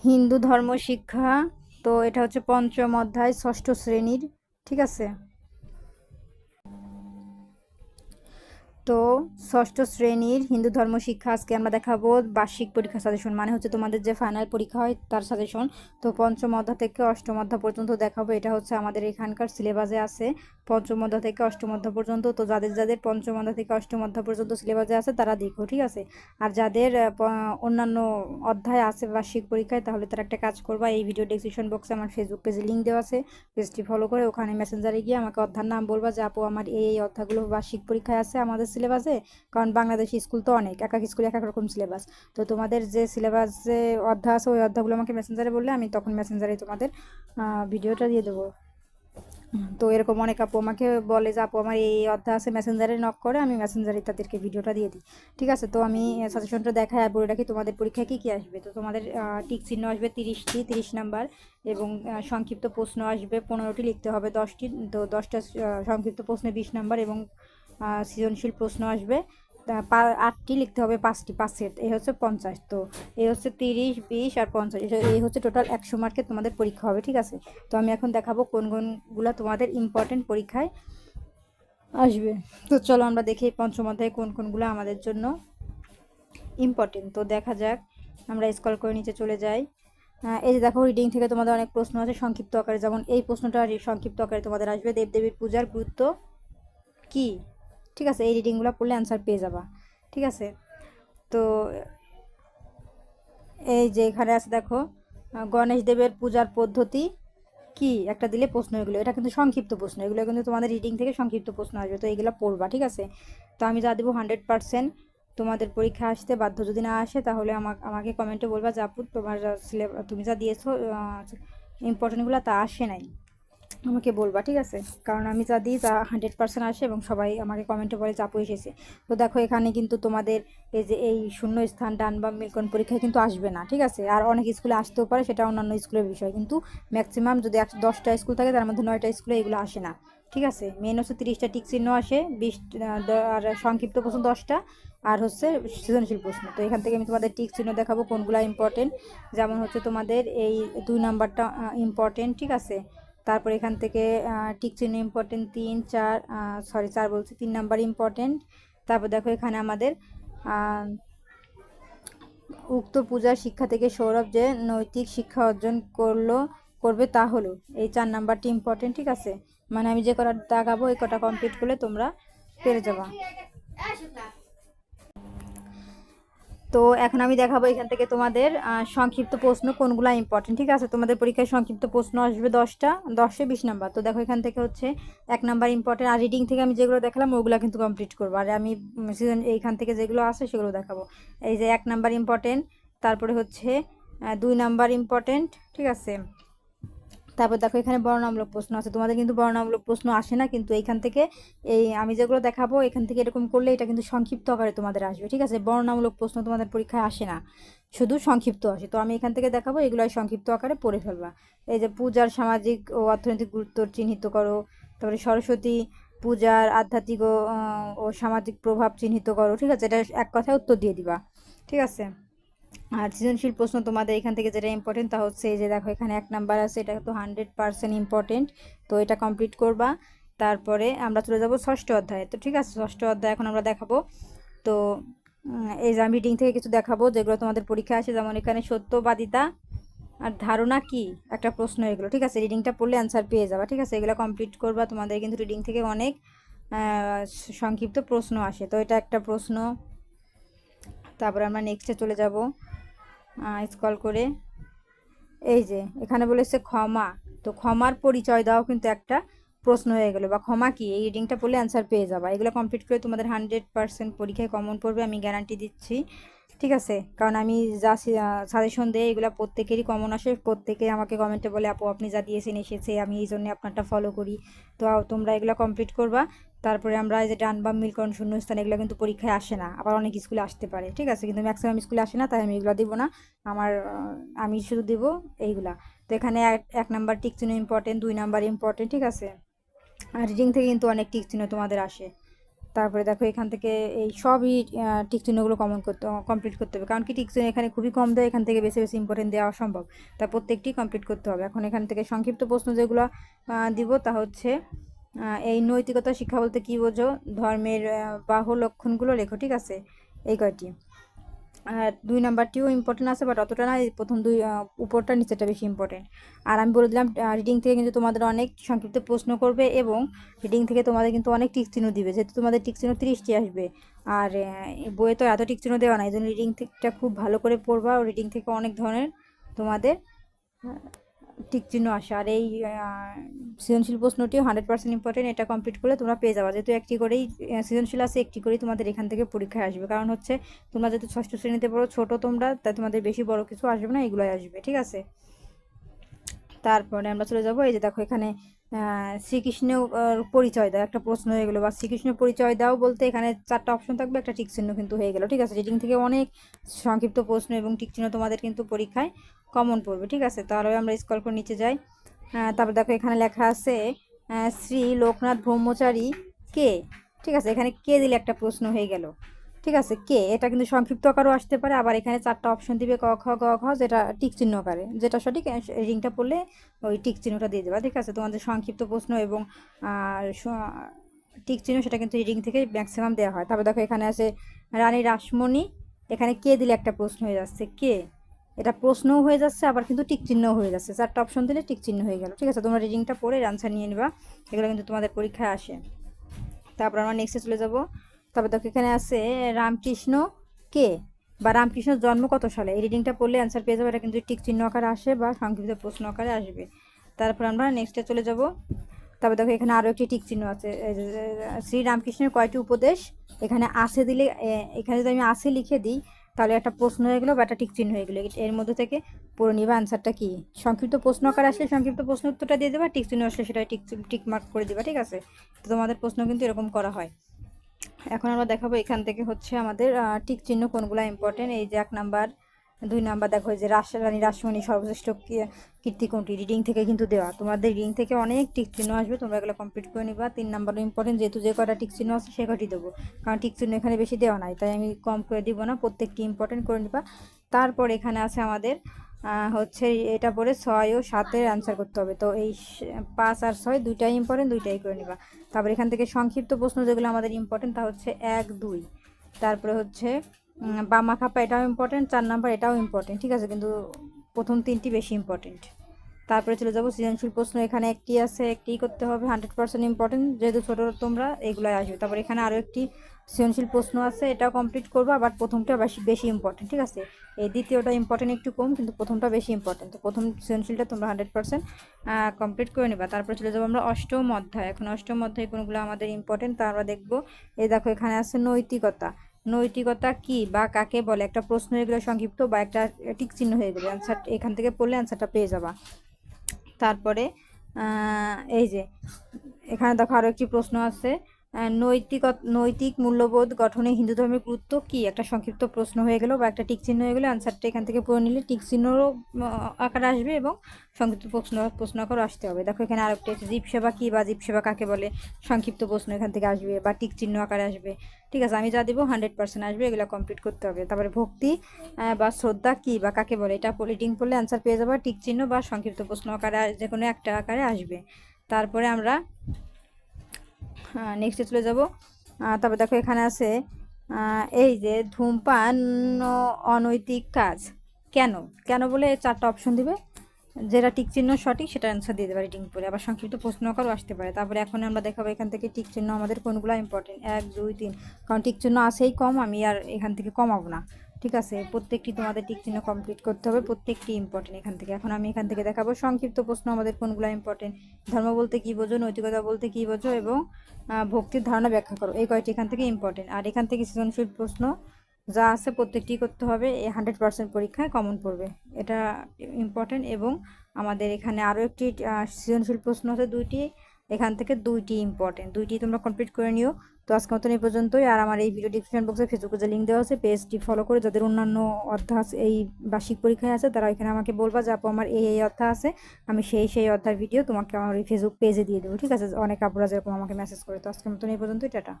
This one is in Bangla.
হিন্দু ধর্ম শিক্ষা তো এটা হচ্ছে পঞ্চম অধ্যায় ষষ্ঠ শ্রেণির ঠিক আছে? তো ষষ্ঠ শ্রেণির হিন্দু ধর্ম শিক্ষা আজকে আমরা দেখাবো বার্ষিক পরীক্ষা সাজেশন মানে হচ্ছে তোমাদের যে ফাইনাল পরীক্ষা হয় তার সাজেশন তো পঞ্চম অধ্যা থেকে অষ্টম অধ্যায় পর্যন্ত দেখাবো, এটা হচ্ছে আমাদের এখানকার সিলেবাসে আছে। পঞ্চম অধ্যা থেকে অষ্টম অধ্যায় পর্যন্ত, তো যাদের যাদের পঞ্চম অধ্যায় থেকে অষ্টম অধ্যায় পর্যন্ত সিলেবাসে আছে তারা দেখো, ঠিক আছে? আর যাদের অন্যান্য অধ্যায় আছে বার্ষিক পরীক্ষায়, তাহলে তারা একটা কাজ করবা, এই ভিডিও ডেসক্রিপশন বক্সে আমার ফেসবুক পেজে লিঙ্ক দেওয়া আছে পেজটি ফলো করে ওখানে মেসেঞ্জারে গিয়ে আমাকে অধ্যায়ের নাম বলবা যে, আপু, আমার এই এই বার্ষিক পরীক্ষায় আছে, আমাদের সিলেবাসে কারণ বাংলাদেশি স্কুল তো অনেক, এক এক স্কুলে এক এক রকম সিলেবাস তো তোমাদের যে সিলেবাসে অধ্যায় আছে, ওই অধ্যায়গুলো আমাকে মেসেঞ্জারে বললে আমি তখন মেসেঞ্জারে তোমাদের ভিডিওটা দিয়ে দেবো। তো এরকম অনেক আপু আমাকে বলে যে, আপু, আমার এই অধ্যায় আছে মেসেঞ্জারে নক করে, আমি মেসেঞ্জারে তাদেরকে ভিডিওটা দিয়ে দিই। ঠিক আছে? তো আমি সাজেশনটা দেখাই আর বলে রাখি, তোমাদের পরীক্ষায় কী কী আসবে? তো তোমাদের টিক চিহ্ন আসবে তিরিশটি, তিরিশ নাম্বার এবং সংক্ষিপ্ত প্রশ্ন আসবে পনেরোটি, লিখতে হবে দশটি। তো দশটা সংক্ষিপ্ত প্রশ্নে বিশ নাম্বার এবং সৃজনশীল প্রশ্ন আসবে। আটটি লিখতে হবে, পাঁচটি, পাঁচ সেট। এই হচ্ছে পঞ্চাশ। তো এই হচ্ছে তিরিশ, বিশ আর পঞ্চাশ। এই হচ্ছে টোটাল একশো মার্কের তোমাদের পরীক্ষা হবে, ঠিক আছে? তো আমি এখন দেখাবো কোন কোনগুলো তোমাদের ইম্পর্টেন্ট পরীক্ষায় আসবে। তো চলো আমরা দেখি পঞ্চম অধ্যায়ে কোন কোনগুলো আমাদের জন্য ইম্পর্টেন্ট তো দেখা যাক, আমরা স্কল করে নিচে চলে যাই। এই যে দেখো রিডিং থেকে তোমাদের অনেক প্রশ্ন আছে সংক্ষিপ্ত আকারে। যেমন এই প্রশ্নটা সংক্ষিপ্ত আকারে তোমাদের আসবে, দেবদেবীর পূজার গুরুত্ব কি? ঠিক আছে, এই রিডিংগুলো পড়লে অ্যান্সার পেয়ে যাবা। ঠিক আছে? তো, এই যে এখানে আছে দেখো, গণেশ দেবের পূজার পদ্ধতি কি? একটা দিলে প্রশ্ন এগুলো। এটা কিন্তু সংক্ষিপ্ত প্রশ্ন। এগুলো কিন্তু তোমাদের রিডিং থেকে সংক্ষিপ্ত প্রশ্ন আসবে। তো এগুলো পড়বা, ঠিক আছে? তো আমি যা দেবো হান্ড্রেড পার্সেন্ট তোমাদের পরীক্ষা আসতে বাধ্য যদি না আসে, তাহলে আমাকে আমাকে কমেন্টে বলবা যে, আপু, তোমার সিলেবাস তুমি যা দিয়েছ ইম্পর্টেন্টগুলো তা আসে নাই। আমাকে বলবা, ঠিক আছে? কারণ আমি যা দিই তা হান্ড্রেড পার্সেন্ট আসে এবং সবাই আমাকে কমেন্টে বলে চাপু এসেছে। তো দেখো, এখানে কিন্তু তোমাদের এই যে, এই শূন্য স্থান ডান বা মিলকন পরীক্ষায় কিন্তু আসবে না, ঠিক আছে? আর অনেক স্কুলে আসতেও পারে, সেটা অন্যান্য স্কুলের বিষয়। কিন্তু ম্যাক্সিমাম যদি একশো দশটা স্কুল থাকে, তার মধ্যে নয়টা স্কুলে এগুলো আসে না, ঠিক আছে? মেন হচ্ছে তিরিশটা টিক চিহ্ন আসে, বিশ আর সংক্ষিপ্ত প্রশ্ন দশটা, আর হচ্ছে সৃজনশীল প্রশ্ন। তো এখান থেকে আমি তোমাদের টিক চিহ্ন দেখাবো কোনগুলো ইম্পর্টেন্ট যেমন হচ্ছে তোমাদের এই দুই নাম্বারটা ইম্পর্টেন্ট ঠিক আছে? তারপর এখান থেকে টিক চিহ্ন ইম্পর্টেন্ট তিন চার সরি চার বলছি তিন নাম্বার ইম্পর্টেন্ট তারপর দেখো এখানে আমাদের উক্ত পূজার শিক্ষা থেকে সৌরভ যে নৈতিক শিক্ষা অর্জন করল করবে তা হলো এই চার নাম্বারটি ইম্পর্টেন্ট ঠিক আছে মানে আমি যে কটা দাগাবো এই কটা কমপ্লিট করলে তোমরা পেরে যাবা তো এখন আমি দেখাবো এখান থেকে তোমাদের সংক্ষিপ্ত প্রশ্ন কোনগুলো ইম্পর্টেন্ট ঠিক আছে? তোমাদের পরীক্ষায় সংক্ষিপ্ত প্রশ্ন আসবে দশটা, দশে বিশ নাম্বার। তো দেখো এখান থেকে হচ্ছে এক নাম্বার ইম্পর্টেন্ট আর রিডিং থেকে আমি যেগুলো দেখালাম ওগুলো কিন্তু কমপ্লিট করব। আর আমি সিজন এইখান থেকে যেগুলো আছে সেগুলো দেখাবো। এই যে এক নাম্বার ইম্পর্টেন্ট তারপরে হচ্ছে দুই নাম্বার ইম্পর্টেন্ট ঠিক আছে? তারপর দেখো এখানে বর্ণনামূলক প্রশ্ন আছে। তোমাদের কিন্তু বর্ণনামূলক প্রশ্ন আসে না, কিন্তু এইখান থেকে এই আমি যেগুলো দেখাবো, এখান থেকে এরকম করলে এটা কিন্তু সংক্ষিপ্ত আকারে তোমাদের আসবে, ঠিক আছে? বর্ণনামূলক প্রশ্ন তোমাদের পরীক্ষায় আসে না, শুধু সংক্ষিপ্ত আসে। তো আমি এখান থেকে দেখাবো এগুলো সংক্ষিপ্ত আকারে পড়ে ফেলবা। এই যে পূজার সামাজিক ও অর্থনৈতিক গুরুত্ব চিহ্নিত করো, তারপরে সরস্বতী পূজার আধ্যাত্মিক ও সামাজিক প্রভাব চিহ্নিত করো, ঠিক আছে? এটা এক কথায় উত্তর দিয়ে দিবা, ঠিক আছে? আর সৃজনশীল প্রশ্ন তোমাদের এখান থেকে যেটা ইম্পর্টেন্ট তা হচ্ছে এই যে দেখো, এখানে এক নাম্বার আছে, এটা তো হান্ড্রেড পার্সেন্ট ইম্পর্টেন্ট তো এটা কমপ্লিট করবা। তারপরে আমরা চলে যাব ষষ্ঠ অধ্যায়ে। তো ঠিক আছে, ষষ্ঠ অধ্যায় এখন আমরা দেখাবো। তো এই যে আমি রিডিং থেকে কিছু দেখাবো, যেগুলো তোমাদের পরীক্ষা আসে, যেমন এখানে সত্যবাদিতা আর ধারণা কি? একটা প্রশ্ন এগুলো, ঠিক আছে? রিডিংটা পড়লে অ্যান্সার পেয়ে যাবা, ঠিক আছে? এগুলো কমপ্লিট করবা, তোমাদের কিন্তু রিডিং থেকে অনেক সংক্ষিপ্ত প্রশ্ন আসে। তো এটা একটা প্রশ্ন। তারপরে আমরা নেক্সটে চলে যাব স্কল করে। এই যে, এখানে বলেছে ক্ষমা। তো ক্ষমার পরিচয় দাও কিন্তু একটা প্রশ্ন হয়ে গেলো, বা ক্ষমা কি? এই রিডিংটা পড়লে অ্যান্সার পেয়ে যাবা। এগুলো কমপ্লিট করে তোমাদের হান্ড্রেড পার্সেন্ট পরীক্ষায় কমন পড়বে, আমি গ্যারান্টি দিচ্ছি। ঠিক আছে? কারণ আমি যা সাজেশন দেই এগুলো প্রত্যেকেরই কমন আসে। প্রত্যেকে আমাকে কমেন্টে বলে, আপু, আপনি যা দিয়েছেন, এসেছে, আমি এই জন্য আপনারটা ফলো করি। তো তোমরা এগুলো কমপ্লিট করবা। তারপরে আমরা যে ডান বাম মিলকরণ শূন্যস্থান, এগুলো কিন্তু পরীক্ষায় আসে না। আবার অনেক স্কুলে আসতে পারে, ঠিক আছে? কিন্তু ম্যাক্সিমাম স্কুলে আসে না, তাই আমি এগুলো দেবো না। আমার আমি শুধু দেবো এইগুলা। তো এখানে এক নাম্বার টিক ইম্পর্টেন্ট দুই নাম্বার ইম্পর্টেন্ট ঠিক আছে? আর রিডিং থেকে কিন্তু অনেক টিক তোমাদের আসে। তারপরে দেখো এখান থেকে এই সবই টিক চিহ্নগুলো কমন করতে কমপ্লিট করতে হবে। কারণ কি টিক চিহ্ন এখানে খুবই কম দেয়, এখান থেকে বেশি বেশি ইম্পর্টেন্ট দেওয়া সম্ভব তা প্রত্যেকটি কমপ্লিট করতে হবে। এখন এখান থেকে সংক্ষিপ্ত প্রশ্ন যেগুলো দিব তা হচ্ছে এই নৈতিকতা শিক্ষা বলতে কী বোঝো? ধর্মের বাহ লক্ষণগুলো লেখো, ঠিক আছে? এই কয়টি? আর দুই নাম্বারটিও ইম্পর্টেন্ট আছে বাট অতটা না প্রথম দুই উপরটা নিচেটা বেশি ইম্পর্টেন্ট আর আমি বলে দিলাম রিডিং থেকে কিন্তু তোমাদের অনেক সংক্ষিপ্ত প্রশ্ন করবে এবং রিডিং থেকে তোমাদের কিন্তু অনেক টিক চিহ্ন দিবে। যেহেতু তোমাদের টিক চিহ্ন তিরিশটি আসবে, আর বইয়ে তো এত টিক চিহ্ন দেওয়া নাই, এই জন্য রিডিং থেকে খুব ভালো করে পড়বা। ও রিডিং থেকে অনেক ধরনের তোমাদের টিক চিহ্ন আসে। আর এই সৃজনশীল প্রশ্নটিও হান্ড্রেড পার্সেন্ট ইম্পর্টেন্ট এটা কমপ্লিট করলে তোমরা পেয়ে যাবা। যেহেতু একটি করেই সৃজনশীল আছে, একটি করেই তোমাদের এখান থেকে পরীক্ষায় আসবে। কারণ হচ্ছে, তোমরা যেহেতু ষষ্ঠ শ্রেণীতে পড়ো, ছোটো তোমরা, তাই তোমাদের বেশি বড় কিছু আসবে না, এগুলোই আসবে, ঠিক আছে? তারপরে আমরা চলে যাব, এই যে দেখো এখানে শ্রীকৃষ্ণ পরিচয় দাও, একটা প্রশ্ন হয়ে গেলো, বা শ্রীকৃষ্ণ পরিচয় দাও বলতে এখানে চারটা অপশন থাকবে, একটা টিক চিহ্ন কিন্তু হয়ে গেলো, ঠিক আছে? রিডিং থেকে অনেক সংক্ষিপ্ত প্রশ্ন এবং টিক চিহ্ন তোমাদের কিন্তু পরীক্ষায় কমন পড়বে, ঠিক আছে? তাহলে আমরা স্কল করে নিচে যাই। তারপর দেখো এখানে লেখা আছে শ্রী লোকনাথ ব্রহ্মচারী কে? ঠিক আছে, এখানে কে দিলে একটা প্রশ্ন হয়ে গেল। ঠিক আছে, কে? এটা কিন্তু সংক্ষিপ্ত আকারও আসতে পারে, আবার এখানে চারটা অপশন দিবে, ক, খ, গ, ঘ, যেটা টিক চিহ্ন আকারে। যেটা সঠিক রিংটা পড়লে ওই টিক চিহ্নটা দিয়ে দেবা। ঠিক আছে, তোমাদের সংক্ষিপ্ত প্রশ্ন এবং টিক চিহ্ন, সেটা কিন্তু রিং থেকে ম্যাক্সিমাম দেওয়া হয়। তারপর দেখো এখানে আছে, রানী রাসমণি, এখানে কে দিলে একটা প্রশ্ন হয়ে যাচ্ছে? কে? এটা প্রশ্নও হয়ে যাচ্ছে, আবার কিন্তু টিক চিহ্নও হয়ে যাচ্ছে। চারটা অপশন দিলে টিক চিহ্ন হয়ে গেল। ঠিক আছে, তোমরা রিডিংটা পড়ে আনসার নিয়ে নিবা। এগুলো কিন্তু তোমাদের পরীক্ষায় আসে। তারপর আমরা নেক্সটে চলে যাব। তারপর দেখো এখানে আছে, রামকৃষ্ণ কে? বা রামকৃষ্ণর জন্ম কত সালে? এই রিডিংটা পড়লে অ্যান্সার পেয়ে যাবে। এটা কিন্তু টিক চিহ্ন আকারে আসে বা সংক্ষিপ্ত প্রশ্ন আকারে আসবে। তারপর আমরা নেক্সটে চলে যাব। তারপর দেখো এখানে আরও একটি টিক চিহ্ন আছে। শ্রীরামকৃষ্ণের কয়টি উপদেশ? এখানে আসে দিলে এখানে যদি আমি আসে লিখে দিই তাহলে একটা প্রশ্ন হয়ে গেলো বা একটা টিক চিহ্ন হয়ে গেলো। এর মধ্যে থেকে পড়ে নিবে আনসারটা কী? সংক্ষিপ্ত প্রশ্ন আকার আসলে সংক্ষিপ্ত প্রশ্ন উত্তরটা দিয়ে দেবা টিক চিহ্ন আসলে সেটা টিক টিক মার্ক করে দেবা, ঠিক আছে? তো তোমাদের প্রশ্ন কিন্তু এরকম করা হয়। এখন আমরা দেখাবো এখান থেকে হচ্ছে আমাদের ঠিক টিক চিহ্ন কোনগুলো ইম্পর্টেন্ট এই যে এক নাম্বার দুই নাম্বার দেখো যে রানী রাসমণি সর্বশ্রেষ্ঠ কীর্তি কোনটি রিডিং থেকে কিন্তু দেওয়া। তোমাদের রিডিং থেকে অনেক টিক চিহ্ন আসবে, তোমরা এগুলো কমপ্লিট করে নিবা। তিন নাম্বার ইম্পর্টেন্ট যেহেতু যে কটা টিক চিহ্ন আছে সে কটি দেবো। কারণ টিক চিহ্ন এখানে বেশি দেওয়া নাই, তাই আমি কম করে দিব না, প্রত্যেকটি ইম্পর্টেন্ট করে নিবা। তারপর এখানে আছে আমাদের হচ্ছে এটা পরে ছয় ও সাতের অ্যান্সার করতে হবে। তো এই পাঁচ আর ছয় দুইটাই ইম্পর্টেন্ট দুইটাই করে নিবা। তারপর এখান থেকে সংক্ষিপ্ত প্রশ্ন যেগুলো আমাদের ইম্পর্টেন্ট তা হচ্ছে এক, দুই। তারপরে হচ্ছে বামা খাপা এটাও ইম্পর্টেন্ট চার নাম্বার এটাও ইম্পর্টেন্ট ঠিক আছে? কিন্তু প্রথম তিনটি বেশি ইম্পর্টেন্ট তারপরে চলে যাব, সৃজনশীল প্রশ্ন, এখানে একটি আছে, একটি করতে হবে হান্ড্রেড পার্সেন্ট ইম্পর্টেন্ট যেহেতু ছোটো তোমরা এগুলাই আসবে। তারপর এখানে আরও একটি সৃজনশীল প্রশ্ন আছে, এটাও কমপ্লিট করব, আবার প্রথমটা বেশি বেশি ইম্পর্টেন্ট ঠিক আছে? এই দ্বিতীয়টা ইম্পর্টেন্ট একটু কম, কিন্তু প্রথমটা বেশি ইম্পর্টেন্ট তো প্রথম সৃজনশীলটা তোমরা হান্ড্রেড পার্সেন্ট কমপ্লিট করে নেবা। তারপরে চলে যাব আমরা অষ্টম অধ্যায়। এখন অষ্টম অধ্যায় কোনগুলো আমাদের ইম্পর্টেন্ট তা আমরা দেখব। এই দেখো, এখানে আছে নৈতিকতা। নৈতিকতা কি বা কাকে বলে? একটা প্রশ্ন হয়ে গেলে সংক্ষিপ্ত বা একটা টিক চিহ্ন হয়ে গেলে অ্যান্সার এখান থেকে পড়লে অ্যান্সারটা পেয়ে যাবা। তারপরে এই যে, এখানে দেখো আরও একটি প্রশ্ন আছে। নৈতিক নৈতিক মূল্যবোধ গঠনে হিন্দু ধর্মের গুরুত্ব কি? একটা সংক্ষিপ্ত প্রশ্ন হয়ে গেল বা একটা টিক চিহ্ন হয়ে গেলে আনসারটা এখান থেকে পড়ে নিলে টিক চিহ্নরও আকারে আসবে এবং সংক্ষিপ্ত প্রশ্ন প্রশ্ন আকারও আসতে হবে। দেখো এখানে আরেকটি আছে, জীব সেবা কি বা জীব সেবা কাকে বলে? সংক্ষিপ্ত প্রশ্ন এখান থেকে আসবে বা টিক চিহ্ন আকারে আসবে। ঠিক আছে, আমি যা দেবো হান্ড্রেড পার্সেন্ট আসবে, এগুলো কমপ্লিট করতে হবে। তারপরে ভক্তি বা শ্রদ্ধা কী বা কাকে বলে? এটা পলিটিং পড়লে অ্যান্সার পেয়ে যাবে, টিক চিহ্ন বা সংক্ষিপ্ত প্রশ্ন আকারে যে কোনো একটা আকারে আসবে। তারপরে আমরা নেক্সটে চলে যাব। তারপর দেখো এখানে আছে এই যে ধূমপান অনৈতিক কাজ। কেন? কেন বলে চারটা অপশন দিবে? যেটা টিক চিহ্ন সঠিক, সেটা অ্যান্সার দিয়ে দেবে রিডিং করে। আবার সংক্ষিপ্ত প্রশ্ন আকারও আসতে পারে। তারপরে এখন আমরা দেখাবো এখান থেকে টিক চিহ্ন আমাদের কোনগুলো ইম্পর্টেন্ট এক, দুই, তিন। কারণ টিক চিহ্ন আসেই কম, আমি আর এখান থেকে কমাবো না। ঠিক আছে, প্রত্যেকটি তোমাদের টিক চিহ্ন কমপ্লিট করতে হবে, প্রত্যেকটি ইম্পর্টেন্ট এখান থেকে। এখন আমি এখান থেকে দেখাবো সংক্ষিপ্ত প্রশ্ন, আমাদের কোনগুলো ইম্পর্টেন্ট ধর্ম বলতে কী বোঝো, নৈতিকতা বলতে কী বোঝো এবং ভক্তির ধারণা ব্যাখ্যা করো। এই কয়টি এখান থেকে ইম্পর্টেন্ট আর এখান থেকে সৃজনশীল প্রশ্ন, যা আছে প্রত্যেকটি করতে হবে এই হান্ড্রেড পার্সেন্ট পরীক্ষায় কমন পড়বে। এটা ইম্পর্টেন্ট এবং আমাদের এখানে আরও একটি সৃজনশীল প্রশ্ন আছে, দুইটি। এখান থেকে দুইটি ইম্পর্টেন্ট দুইটি তোমরা কমপ্লিট করে নিও। তো আজকে মতন এই পর্যন্তই। আর আমার এই ভিডিও ডিসক্রিপশন বক্সে ফেসবুকে যে লিঙ্ক দেওয়া আছে পেজটি ফলো করে যাদের অন্যান্য অধ্যায় আছে, এই বার্ষিক পরীক্ষায় আছে তারা এখানে আমাকে বলবা যে আপু আমার এই এই অধ্যায় আছে আমি সেই সেই অধ্যায়ের ভিডিও তোমাকে আমার এই ফেসবুক পেজে দিয়ে দেবো। ঠিক আছে? অনেক আপুরা যেরকম আমাকে মেসেজ করে তো আজকে মতন এই পর্যন্তই। টাটা।